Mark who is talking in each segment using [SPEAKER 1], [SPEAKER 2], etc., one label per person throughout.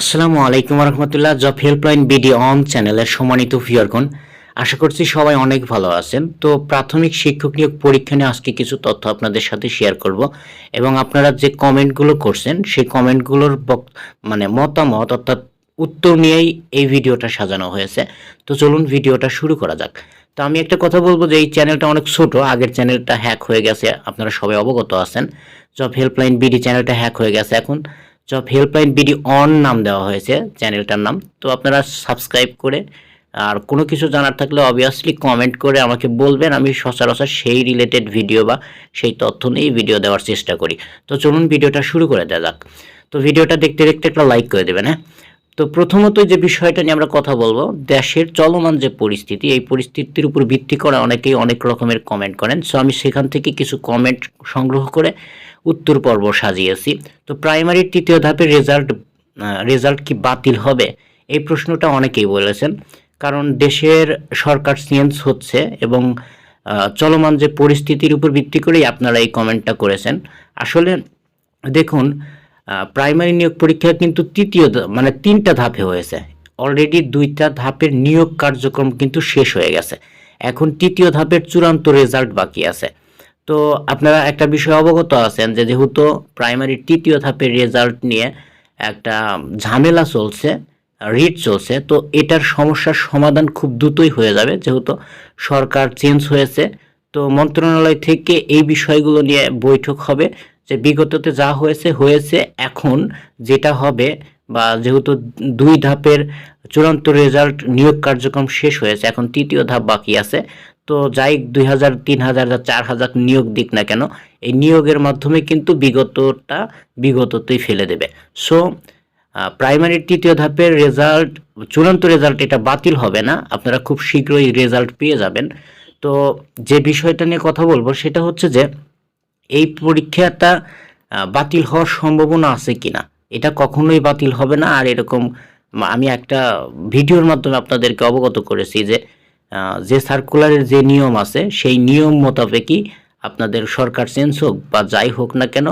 [SPEAKER 1] আসসালামু আলাইকুম রহমতুল্লাহ জব হেল্পলাইন বিডি অন চ্যানেলের সম্মানিত ভিউয়ারগণ, আশা করছি সবাই অনেক ভালো আছেন। তো প্রাথমিক শিক্ষক নিয়োগ পরীক্ষা নিয়ে আজকে কিছু তথ্য আপনাদের সাথে শেয়ার করব এবং আপনারা যে কমেন্টগুলো করছেন, সেই কমেন্টগুলোর মানে মতামত অর্থাৎ উত্তর নিয়েই এই ভিডিওটা সাজানো হয়েছে। তো চলুন ভিডিওটা শুরু করা যাক। তো আমি একটা কথা বলব যে এই চ্যানেলটা অনেক ছোট, আগের চ্যানেলটা হ্যাক হয়ে গেছে, আপনারা সবাই অবগত আছেন। জব হেল্পলাইন বিডি চ্যানেলটা হ্যাক হয়ে গেছে এখন। জব হেল্পলাইন বিডি অন নাম দেওয়া হয়েছে চ্যানেলটার নাম। তো আপনারা সাবস্ক্রাইব করে, আর কোনো কিছু জানার থাকলে অবভিয়াসলি কমেন্ট করে আমাকে বলবেন, আমি সচরাচর সেই রিলেটেড ভিডিও বা সেই তথ্য নিয়েই ভিডিও দেওয়ার চেষ্টা করি। তো চলুন ভিডিওটা শুরু করে দেওয়া যাক। তো ভিডিওটা দেখতে দেখতে একটা লাইক করে দেবেন হ্যাঁ? তো প্রথমত যে বিষয়টা নিয়ে আমরা কথা বলব, দেশের চলমান যে পরিস্থিতি, এই পরিস্থিতির উপর ভিত্তি করে অনেকেই অনেক রকমের কমেন্ট করেন। সো আমি সেখান থেকে কিছু কমেন্ট সংগ্রহ করে উত্তর পর্ব সাজিয়েছি। তো প্রাইমারির তৃতীয় ধাপের রেজাল্ট রেজাল্ট কি বাতিল হবে? এই প্রশ্নটা অনেকেই বলেছেন। কারণ দেশের সরকার চেঞ্জ হচ্ছে এবং চলমান যে পরিস্থিতির উপর ভিত্তি করেই আপনারা এই কমেন্টটা করেছেন। আসলে দেখুন প্রাইমারি নিয়োগ পরীক্ষা কিন্তু তৃতীয় মানে তিনটা ধাপে হয়েছে। অলরেডি দুইটা ধাপের নিয়োগ কার্যক্রম কিন্তু শেষ হয়ে গেছে। এখন তৃতীয় ধাপের চূড়ান্ত রেজাল্ট বাকি আছে। তো আপনারা একটা বিষয় অবগত আছেন যে যেহেতু প্রাইমারি তৃতীয় ধাপের রেজাল্ট নিয়ে একটা ঝামেলা চলছে রিট চলছে, তো এটার সমস্যার সমাধান খুব দ্রুতই হয়ে যাবে যেহেতু সরকার চেঞ্জ হয়েছে। তো মন্ত্রণালয় থেকে এই বিষয়গুলো নিয়ে বৈঠক হবে যে বিগততে যা হয়েছে হয়েছে। এখন যেটা হবে বা যেহেতু দুই ধাপের চূড়ান্ত রেজাল্ট নিয়োগ কার্যক্রম শেষ হয়েছে, এখন তৃতীয় ধাপ বাকি আছে। তো যাই দুই হাজার, তিন হাজার বা চার হাজার নিয়োগ দিক না কেন, এই নিয়োগের মাধ্যমে কিন্তু বিগতটা, বিগততেই ফেলে দেবে। সো প্রাইমারির তৃতীয় ধাপের রেজাল্ট চূড়ান্ত রেজাল্ট এটা বাতিল হবে না, আপনারা খুব শীঘ্রই রেজাল্ট পেয়ে যাবেন। তো যে বিষয়টা নিয়ে কথা বলব সেটা হচ্ছে যে, এই পরীক্ষাটা বাতিল হওয়ার সম্ভাবনা আছে কিনা, এটা কখনোই বাতিল হবে না। আর এরকম, আমি একটা ভিডিওর মাধ্যমে আপনাদেরকে অবগত করেছি যে যে সার্কুলারের যে নিয়ম আছে, সেই নিয়ম মোতাবেকই আপনাদের সরকার চেঞ্জ হোক বা যাই হোক না কেন,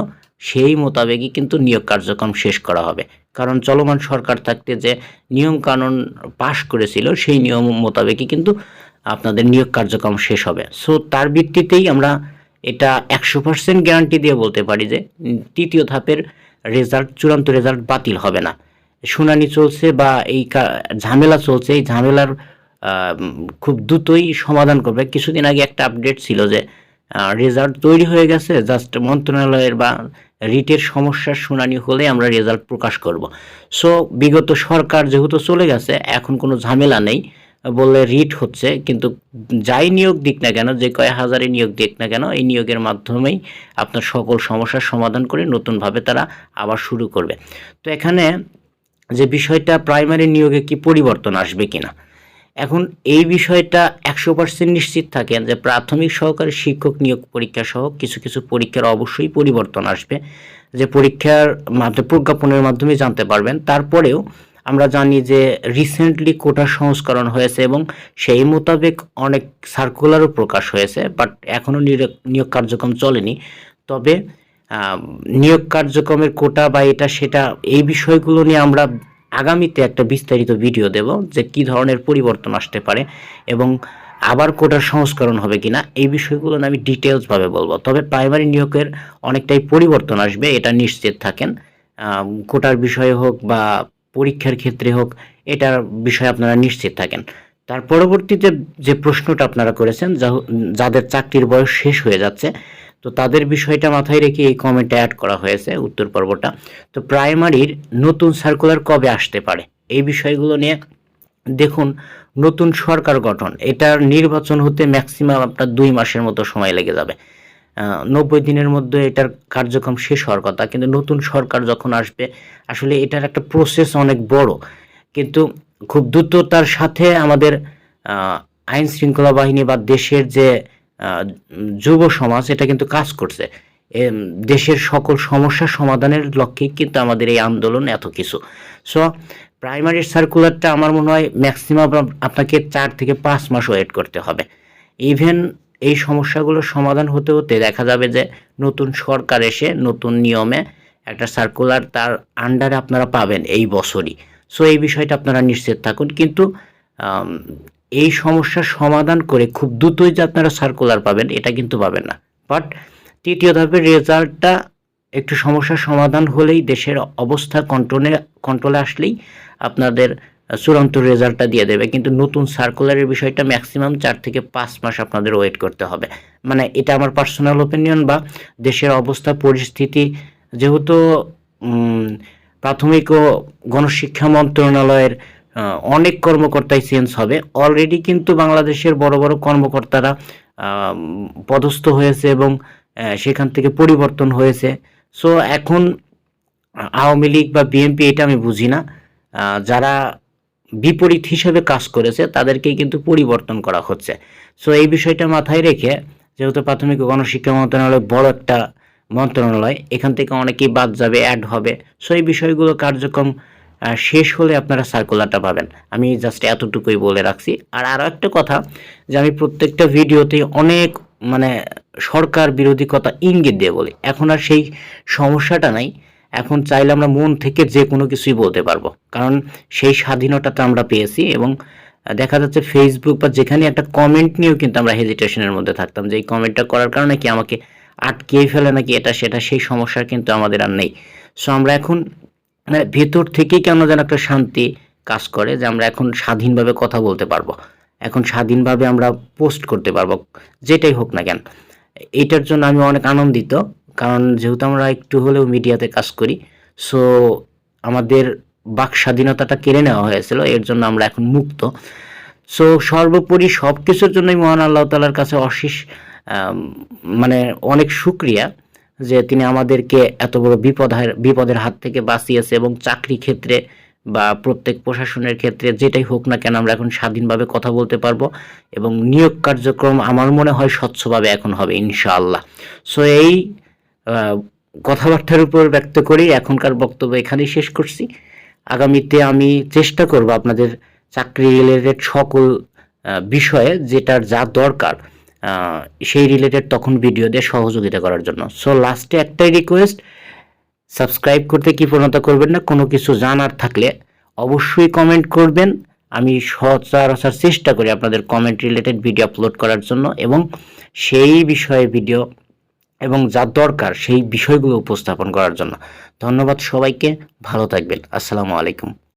[SPEAKER 1] সেই মোতাবেকই কিন্তু নিয়োগ কার্যক্রম শেষ করা হবে। কারণ চলমান সরকার থাকতে যে নিয়ম কানুন পাশ করেছিল, সেই নিয়ম মোতাবেকই কিন্তু আপনাদের নিয়োগ কার্যক্রম শেষ হবে। সো তার ভিত্তিতেই আমরা এটা একশো পার্সেন্ট গ্যারান্টি দিয়ে বলতে পারি যে, তৃতীয় ধাপের রেজাল্ট চূড়ান্ত রেজাল্ট বাতিল হবে না। শুনানি চলছে বা এই ঝামেলা চলছে, এই ঝামেলার খুব দ্রুতই সমাধান করবে। কিছুদিন আগে একটা আপডেট ছিল যে রেজাল্ট তৈরি হয়ে গেছে জাস্ট মন্ত্রণালয়ের বা রিটের সমস্যার শুনানি হলে আমরা রেজাল্ট প্রকাশ করব। সো বিগত সরকার যেহেতু চলে গেছে, এখন কোনো ঝামেলা নেই বললে রিট হচ্ছে, কিন্তু যাই নিয়োগ দিক না কেন, যে কয় হাজারে নিয়োগ দিক না কেন, এই নিয়োগের মাধ্যমেই আপনার সকল সমস্যার সমাধান করে নতুনভাবে তারা আবার শুরু করবে। তো এখানে যে বিষয়টা প্রাইমারি নিয়োগে কি পরিবর্তন আসবে কিনা? এখন এই বিষয়টা একশো পার্সেন্ট নিশ্চিত থাকেন যে প্রাথমিক সহকারী শিক্ষক নিয়োগ পরীক্ষা সহ কিছু কিছু পরীক্ষার অবশ্যই পরিবর্তন আসবে, যে পরীক্ষার মাধ্যমে, প্রজ্ঞাপনের মাধ্যমে জানতে পারবেন। তারপরেও আমরা জানি যে রিসেন্টলি কোটা সংস্করণ হয়েছে এবং সেই মোতাবেক অনেক সার্কুলারও প্রকাশ হয়েছে বাট এখনও নিয়োগ কার্যক্রম চলেনি। তবে নিয়োগ কার্যক্রমের কোটা বা এটা, সেটা, এই বিষয়গুলো নিয়ে আমরা আগামীতে একটা বিস্তারিত ভিডিও দেব যে কি ধরনের পরিবর্তন আসতে পারে এবং আবার কোটার সংস্করণ হবে কিনা, এই বিষয়গুলো আমি ডিটেলসভাবে বলব। তবে প্রাইমারি নিয়োগের অনেকটাই পরিবর্তন আসবে, এটা নিশ্চিত থাকেন। কোটার বিষয়ে হোক বা পরীক্ষার ক্ষেত্রে হোক, এটার বিষয়ে আপনারা নিশ্চিত থাকেন। তার পরবর্তীতে যে প্রশ্নটা আপনারা করেছেন যাদের চাকরির বয়স শেষ হয়ে যাচ্ছে তো তাদের বিষয়টা মাথায় রেখে এই কমেন্টে অ্যাড করা হয়েছে উত্তর পর্বটা। তো প্রাইমারির নতুন সার্কুলার কবে আসতে পারে? এই বিষয়গুলো নিয়ে দেখুন, নতুন সরকার গঠন, এটার নির্বাচন হতে ম্যাক্সিমাম আপনার দুই মাসের মতো সময় লেগে যাবে। নব্বই দিনের মধ্যে এটার কার্যক্রম শেষ হওয়ার কথা, কিন্তু নতুন সরকার যখন আসবে, আসলে এটার একটা প্রসেস অনেক বড়। কিন্তু খুব দ্রুততার সাথে আমাদের আইন শৃঙ্খলা বাহিনী বা দেশের যে যুব সমাজ এটা কিন্তু কাজ করছে। দেশের সকল সমস্যা সমাধানের লক্ষ্যে কিন্তু আমাদের এই আন্দোলন এত কিছু। সো প্রাইমারি সার্কুলারটা আমার মনে হয় ম্যাক্সিমাম আপনাকে চার থেকে পাঁচ মাস ওয়েট করতে হবে। ইভেন এই সমস্যাগুলোর সমাধান হতে হতে দেখা যাবে যে নতুন সরকার এসে নতুন নিয়মে একটা সার্কুলার তার আন্ডারে আপনারা পাবেন এই বছরই। সো এই বিষয়টা আপনারা নিশ্চিত থাকুন। কিন্তু এই সমস্যার সমাধান করে খুব দ্রুতই যে আপনারা সার্কুলার পাবেন, এটা কিন্তু পাবেন না। বাট তৃতীয় ধাপের রেজাল্টটা একটু সমস্যার সমাধান হলেই দেশের অবস্থা কন্ট্রোলে কন্ট্রোলে আসলেই আপনাদের চূড়ান্ত রেজাল্টটা দিয়ে দেবে। কিন্তু নতুন সার্কুলারের বিষয়টা ম্যাক্সিমাম চার থেকে পাঁচ মাস আপনাদের ওয়েট করতে হবে। মানে এটা আমার পার্সোনাল ওপিনিয়ন বা দেশের অবস্থা, পরিস্থিতি যেহেতু প্রাথমিক ও গণশিক্ষা মন্ত্রণালয়ের অনেক কর্মকর্তাই চেঞ্জ হবে। অলরেডি কিন্তু বাংলাদেশের বড় বড় কর্মকর্তারা পদস্থ হয়েছে এবং সেখান থেকে পরিবর্তন হয়েছে। সো এখন আওয়ামী লীগ বা বিএনপি এটা আমি বুঝি না। যারা বিপরীত হিসেবে কাজ করেছে, তাদেরকেই কিন্তু পরিবর্তন করা হচ্ছে। সো এই বিষয়টা মাথায় রেখে যেহেতু প্রাথমিক গণশিক্ষা মন্ত্রণালয় বড় একটা মন্ত্রণালয়, এখান থেকে অনেকেই বাদ যাবে অ্যাড হবে। সো এই বিষয়গুলো কার্যক্রম শেষ হলে আপনারা সার্কুলারটা পাবেন। আমি জাস্ট এতটুকুই বলে রাখছি। আর আরও একটা কথা যে আমি প্রত্যেকটা ভিডিওতে অনেক মানে সরকার বিরোধী কথা ইঙ্গিত দিয়ে বলি। এখন আর সেই সমস্যাটা নাই। এখন চাইলে আমরা মন থেকে যে কোনো কিছুই বলতে পারব। কারণ সেই স্বাধীনতাটা আমরা পেয়েছি এবং দেখা যাচ্ছে ফেসবুক বা যেখানে একটা কমেন্ট নিয়েও কিন্তু আমরা হেজিটেশনের মধ্যে থাকতাম যে এই কমেন্টটা করার কারণে কি আমাকে আটকেই ফেলে নাকি এটা সেটা, সেই সমস্যা কিন্তু আমাদের আর নেই। সো আমরা এখন মানে ভেতর থেকেই কেন যেন একটা শান্তি কাজ করে যে আমরা এখন স্বাধীনভাবে কথা বলতে পারব। এখন স্বাধীনভাবে আমরা পোস্ট করতে পারব, যেটাই হোক না কেন। এটার জন্য আমি অনেক আনন্দিত, কারণ যেহেতু আমরা একটু হলেও মিডিয়াতে কাজ করি, সো আমাদের বাক স্বাধীনতাটা কেড়ে নেওয়া হয়েছিল, এর জন্য আমরা এখন মুক্ত। সো সর্বোপরি সব কিছুর জন্যই মহান আল্লাহ তালার কাছে অশেষ মানে অনেক শুক্রিয়া। যে তিনি আমাদেরকে এত বড় বিপদ বিপদের হাত থেকে বাঁচিয়েছে এবং চাকরি ক্ষেত্রে বা প্রত্যেক প্রশাসনের ক্ষেত্রে যেটাই হোক না কেন আমরা এখন স্বাধীনভাবে কথা বলতে পারব এবং নিয়োগ কার্যক্রম আমার মনে হয় স্বচ্ছভাবে এখন হবে, ইনশাআল্লাহ। সো এই কথাবার্তার উপর ব্যক্ত করেই এখনকার বক্তব্য এখানেই শেষ করছি। আগামীতে আমি চেষ্টা করব আপনাদের চাকরি রিলেটেড সকল বিষয়ে যেটার যা দরকার সেই রিলেটেড তখন ভিডিও দিয়ে সহযোগিতা করার জন্য। সো লাস্টে একটাই রিকোয়েস্ট সাবস্ক্রাইব করতে কি প্রণতা করবেন না, কোনো কিছু জানার থাকলে অবশ্যই কমেন্ট করবেন। আমি সচরাচর চেষ্টা করি আপনাদের কমেন্ট রিলেটেড ভিডিও আপলোড করার জন্য এবং সেই বিষয়ে ভিডিও এবং যা দরকার সেই বিষয়গুলো উপস্থাপন করার জন্য। ধন্যবাদ সবাইকে, ভালো থাকবেন। আসসালামু আলাইকুম।